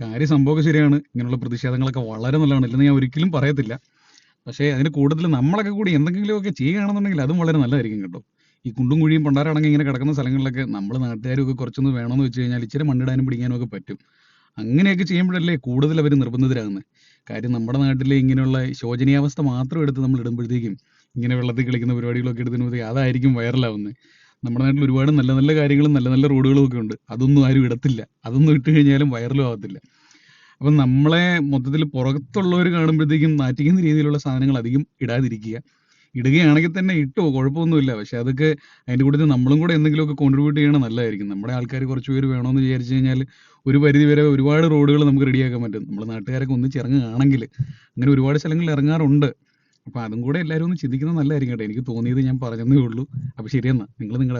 കാര്യം സംഭവമൊക്കെ ശരിയാണ്. ഇങ്ങനെയുള്ള പ്രതിഷേധങ്ങളൊക്കെ വളരെ നല്ലതാണ്. ഇല്ലെന്ന് ഞാൻ ഒരിക്കലും പറയത്തില്ല. പക്ഷേ അതിന് കൂടുതൽ നമ്മളൊക്കെ കൂടി എന്തെങ്കിലുമൊക്കെ ചെയ്യുകയാണെന്നുണ്ടെങ്കിൽ അതും വളരെ നല്ലതായിരിക്കും കേട്ടോ. ഈ കുണ്ടും കുഴിയും പണ്ടാരടങ്ങി ഇങ്ങനെ കിടക്കുന്ന സ്ഥലങ്ങളിലൊക്കെ നമ്മൾ നാട്ടുകാരൊക്കെ കുറച്ചൊന്ന് വേണമെന്ന് വെച്ച് കഴിഞ്ഞാൽ ഇച്ചിരി മണ്ണിടാനും പിടിക്കാനും ഒക്കെ പറ്റും. അങ്ങനെയൊക്കെ ചെയ്യുമ്പോഴല്ലേ കൂടുതൽ അവർ നിർബന്ധിതരാകുന്നത് കാര്യം നമ്മുടെ നാട്ടിലെ ഇങ്ങനെയുള്ള ശോചനീയാവസ്ഥ മാത്രം എടുത്ത് നമ്മൾ ഇടുമ്പോഴത്തേക്കും ഇങ്ങനെ വെള്ളത്തിൽ കളിക്കുന്ന പരിപാടികളൊക്കെ എടുത്തുമ്പോഴത്തേക്ക് അതായിരിക്കും വൈറലാവുന്നത് നമ്മുടെ നാട്ടിൽ ഒരുപാട് നല്ല നല്ല കാര്യങ്ങളും നല്ല നല്ല റോഡുകളും ഒക്കെ ഉണ്ട്. അതൊന്നും ആരും ഇടത്തില്ല. അതൊന്നും ഇട്ട് കഴിഞ്ഞാലും വൈറലും ആവത്തില്ല. അപ്പം നമ്മളെ മൊത്തത്തിൽ പുറത്തുള്ളവർ കാണുമ്പോഴത്തേക്കും നാറ്റിക്കുന്ന രീതിയിലുള്ള സാധനങ്ങൾ അധികം ഇടാതിരിക്കുക. ഇടുകയാണെങ്കിൽ തന്നെ ഇട്ടോ കുഴപ്പമൊന്നുമില്ല. പക്ഷെ അതൊക്കെ അതിന്റെ കൂട്ടത്തിൽ നമ്മളും കൂടെ എന്തെങ്കിലുമൊക്കെ കോൺട്രിബ്യൂട്ട് ചെയ്യണം നല്ലതായിരിക്കും. നമ്മുടെ ആൾക്കാർ കുറച്ച് പേര് വേണമെന്ന് വിചാരിച്ചു കഴിഞ്ഞാൽ ഒരു പരിധി വരെ ഒരുപാട് റോഡുകൾ നമുക്ക് റെഡിയാക്കാൻ പറ്റും. നമ്മൾ നാട്ടുകാരൊക്കെ ഒന്നിച്ച് ഇറങ്ങുകയാണെങ്കിൽ അങ്ങനെ ഒരുപാട് സ്ഥലങ്ങളിൽ ഇറങ്ങാറുണ്ട്. അപ്പോൾ അതും കൂടെ എല്ലാവരും ഒന്ന് ചിന്തിക്കുന്നത് നല്ലതായിരിക്കും കേട്ടോ. എനിക്ക് തോന്നിയത് ഞാൻ പറഞ്ഞതേ ഉള്ളൂ. അപ്പൊ ശരിയെന്നാ. നിങ്ങൾ നിങ്ങളുടെ